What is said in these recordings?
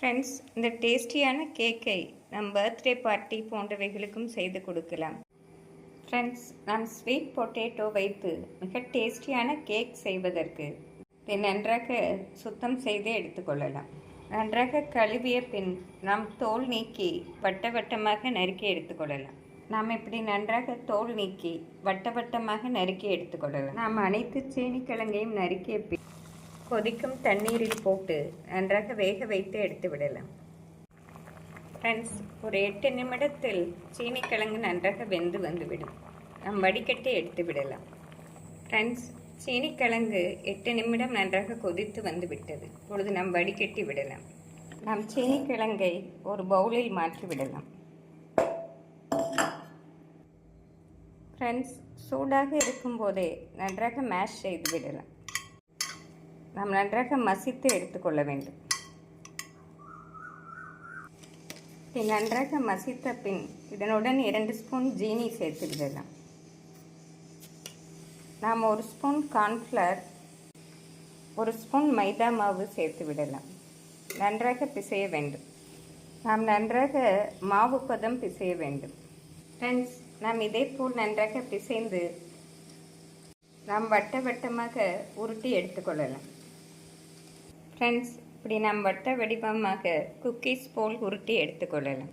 Friends இந்த டேஸ்டியான கேக்கை நம் பர்த்டே பார்ட்டி போன்றவைகளுக்கும் செய்து கொடுக்கலாம். ஃப்ரெண்ட்ஸ் நாம் ஸ்வீட் பொட்டேட்டோ வைத்து மிக டேஸ்டியான கேக் செய்வதற்கு இதை நன்றாக சுத்தம் செய்து எடுத்துக்கொள்ளலாம் நன்றாக கழுவிய பின் நாம் தோல் நீக்கி வட்ட வட்டமாக நறுக்கி எடுத்துக்கொள்ளலாம் நாம் இப்படி நன்றாக தோல் நீக்கி வட்ட வட்டமாக நறுக்கி எடுத்துக்கொள்ளலாம் நாம் அனைத்து சீனிக்கிழங்கையும் நறுக்கிய பின் கொதிக்கும் தண்ணீரில் போட்டு நன்றாக வேக வைத்து எடுத்து விடலாம். ஃப்ரெண்ட்ஸ் ஒரு எட்டு நிமிடத்தில் சீனிக்கிழங்கு நன்றாக வெந்து வந்துவிடும். நம் வடிகட்டி எடுத்து விடலாம். ஃப்ரெண்ட்ஸ் சீனிக்கிழங்கு எட்டு நிமிடம் நன்றாக கொதித்து வந்து விட்டது இப்பொழுது நாம் வடிகட்டி விடலாம். நாம் சீனிக்கிழங்கை ஒரு பவுலில் மாற்றி விடலாம். ஃப்ரெண்ட்ஸ் சூடாக இருக்கும்போதே நன்றாக மேஷ் செய்து விடலாம். நாம் நன்றாக மசித்து எடுத்துக்கொள்ள வேண்டும். இதை நன்றாக மசித்த பின் இதனுடன் இரண்டு ஸ்பூன் ஜீனி சேர்த்து விடலாம். நாம் ஒரு ஸ்பூன் கார்ன்ஃப்ளவர் ஒரு ஸ்பூன் மைதா மாவு சேர்த்து விடலாம். நன்றாக பிசைய வேண்டும். நாம் நன்றாக மாவு பதம் பிசைய வேண்டும். ஃப்ரெண்ட்ஸ் நாம் இதே போல் நன்றாக பிசைந்து நாம் வட்ட வட்டமாக உருட்டி எடுத்துக்கொள்ளலாம் ஃப்ரெண்ட்ஸ் இப்படி நாம் வட்ட வடிவமாக குக்கீஸ் போல் உருட்டி எடுத்துக்கொள்ளலாம்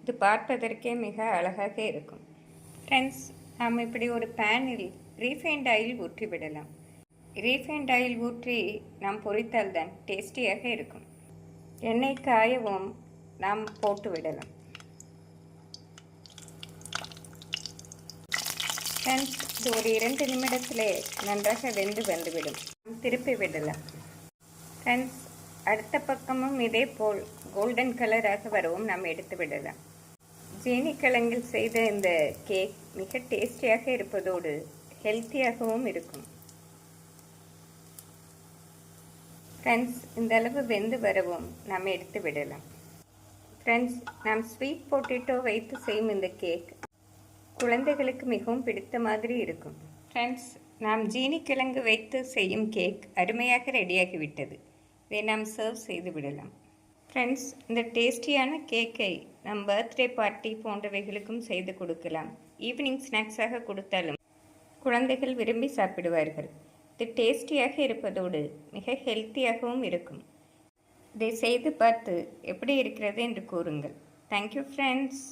இது பார்ப்பதற்கே மிக அழகாக இருக்கும். ஃப்ரெண்ட்ஸ் நாம் இப்படி ஒரு பேனில் ரீஃபைண்ட் ஆயில் ஊற்றி விடலாம். ரீஃபைண்ட் ஆயில் ஊற்றி நாம் பொரித்தால் தான் டேஸ்டியாக இருக்கும். எண்ணெய் காயவும் நாம் போட்டு விடலாம். ஃப்ரெண்ட்ஸ் இது ஒரு இரண்டு நிமிடத்திலே நன்றாக வெந்து வந்துவிடும். திருப்பி விடலாம். ஃப்ரெண்ட்ஸ் அடுத்த பக்கமும் இதே போல் கோல்டன் கலராக வரவும் நாம் எடுத்து விடலாம். ஜீனி கிழங்கில் செய்த இந்த கேக் மிக டேஸ்டியாக இருப்பதோடு ஹெல்த்தியாகவும் இருக்கும். ஃப்ரெண்ட்ஸ் இந்த அளவு வெந்து வரவும் நாம் எடுத்து விடலாம். ஃப்ரெண்ட்ஸ் நாம் ஸ்வீட் பொட்டேட்டோ வைத்து செய்யும் இந்த கேக் குழந்தைகளுக்கு மிகவும் பிடித்த மாதிரி இருக்கும். ஃப்ரெண்ட்ஸ் நாம் ஜீனி கிழங்கு வைத்து செய்யும் கேக் அருமையாக ரெடியாகிவிட்டது இதை நாம் சர்வ் செய்து விடலாம். ஃப்ரெண்ட்ஸ் இந்த டேஸ்டியான கேக்கை நம் பர்த்டே பார்ட்டி போன்றவைகளுக்கும் செய்து கொடுக்கலாம். ஈவினிங் ஸ்நாக்ஸாக கொடுத்தாலும் குழந்தைகள் விரும்பி சாப்பிடுவார்கள். இது டேஸ்டியாக இருப்பதோடு மிக ஹெல்த்தியாகவும் இருக்கும். இதை செய்து பார்த்து எப்படி இருக்கிறது என்று கூறுங்கள். Thank you friends